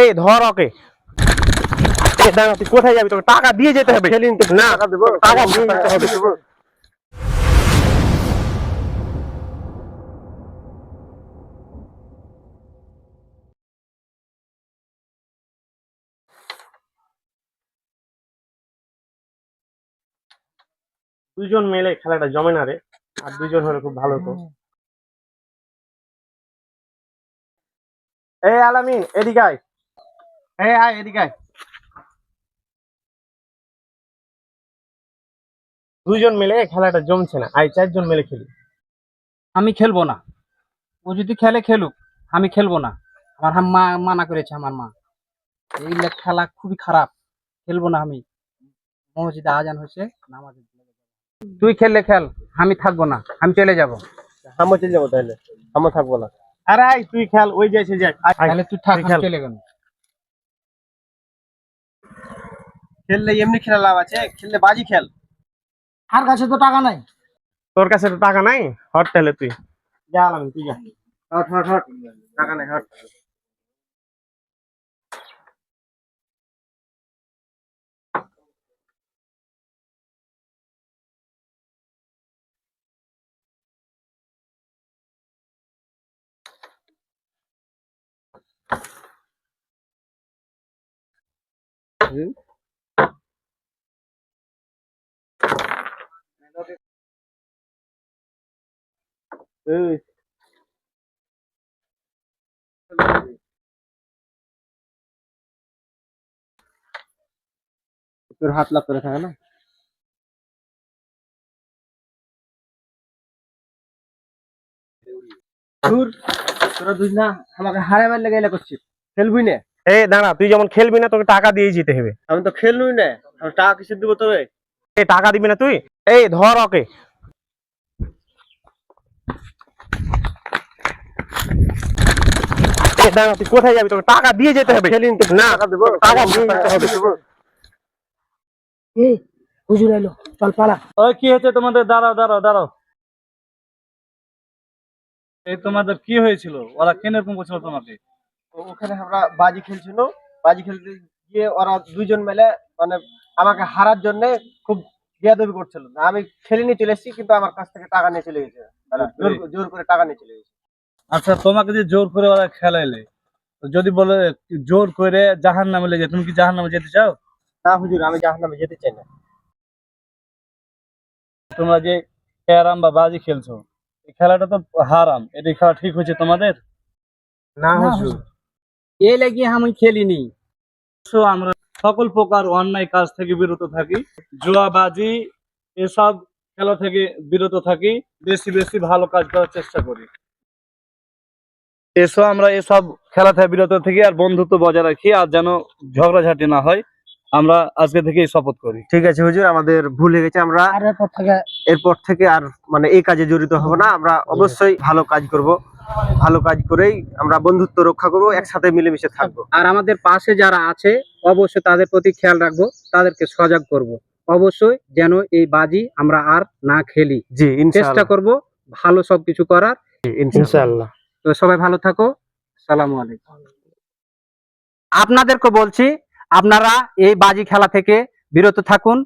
এই ধর ওকে। তুই কোথায় যাবি? তোকে টাকা দিয়ে যেতে হবে। না টাকা দেবো। দিয়ে যেতে হবে। দুজন মিলে খেলাটা জমে না রে। আর দুজন হলে খুব ভালো হতো। এই আলামিন এদিকে আয়। এই আয় এদিকে আয়। দুজন মিলে খেলাটা জমছে না। আয় চারজন মিলে খেলি। আমি খেলব না। ও যদি খেলে খেলুক। আমি খেলব না। আমার মা মানা করেছে আমার মা। এই খেলা খুবই খারাপ। খেলব না আমি। মসজিদে আজান হয়েছে নামাজ তুই খেললে খেল আমি থাকব না। আমি চলে যাব। আমরা চলে যাব তাহলে। আমরা থাকব না। আরে তুই খেল ওই যাইছে যাক। তাহলে তুই থাক আমি। চলে গেল খেললে এমনি খেলা লাভ আছে খেললে বাজি খেল। আর কাছে তো টাকা নাই। তোর কাছে তো টাকা নাই? হট তাহলে তুই। যা আলামিন তুই যা। হট হট হট। টাকা নাই হট। এই। তোর হাত লাভ করে থাকে না? দূর তোরা দুই না আমাকে হারে মারলে গেলে করছিস। খেলবি না। এই দাঁড়া তুই যেমন খেলবি না তোকে টাকা দিয়ে যেতে হবে। আমি তো খেললুই না টাকা কিসে দিব তোরে? টাকা দিবি না তুই? এই ধর ওকে এ দাঁড়া তুই কোথায় যাবি? তোকে টাকা দিয়ে যেতে হবে। না টাকা দেবো। টাকা দিয়ে যেতে হবে। হুজুর এলো। চল পালা। ওই কি হয়েছে তোমাদের? দাঁড়াও দাঁড়াও দাঁড়াও। এই তোমাদের কি হয়েছিল? ওরা কেন এরকম করছিল তোমাকে? ওখানে আমরা বাজি খেলছিল। বাজি খেলতে গিয়ে ওরা দুইজন মিলে মানে আমাকে হারার জন্য খুব বিয়াদবি করছিল। আমি খেলে নিয়ে চলে এসেছি কিন্তু আমার কাছ থেকে টাকা নিয়ে চলে গেছে। জোর করে- জোর করে টাকা নিয়ে চলে গেছে। আচ্ছা তোমাকে যে জোর করে ওরা খেলাইলে যদি বলে জোর করে জাহান নামে লেগে তুমি কি জাহান নামে যেতে চাও? না হুজুর আমি জাহান্নামে যেতে চাই না। তোমরা যে ক্যারাম বা বাজি খেলছো এই খেলাটা তো হারাম। এটা খেলা ঠিক হয়েছে তোমাদের? না হুজুর। এ লেগে আমি খেলিনি। আমরা সকল প্রকার অন্যায় কাজ থেকে বিরত থাকি জুয়াবাজি এসব খেলা থেকে বিরত থাকি বেশি বেশি ভালো কাজ করার চেষ্টা করি। এসো আমরা এসব খেলা থেকে বিরত থাকি আর বন্ধুত্ব বজায় রাখি আর যেন ঝগড়াঝাটি না হয়। আমরা আজকে থেকেই শপথ করি। ঠিক আছে হুজুর আমাদের ভুল হয়ে গেছে আমরা আর এরপর থেকে আর মানে এই কাজে জড়িত হব না। আমরা অবশ্যই ভালো কাজ করব। ভালো কাজ করেই আমরা বন্ধুত্ব রক্ষা করব একসাথে মিলেমিশে থাকব। আর আমাদের পাশে যারা আছে অবশ্যই তাদের প্রতি খেয়াল রাখব তাদেরকে সজাগ করব। অবশ্যই যেন এই বাজি আমরা আর না খেলি। জি চেষ্টা করব ভালো সবকিছু করার। ইনশাআল্লাহ। তো সবাই ভালো থাকো। সালাম আলাইকুম। আপনাদেরকে বলছি, আপনারা এই বাজি খেলা থেকে বিরত থাকুন।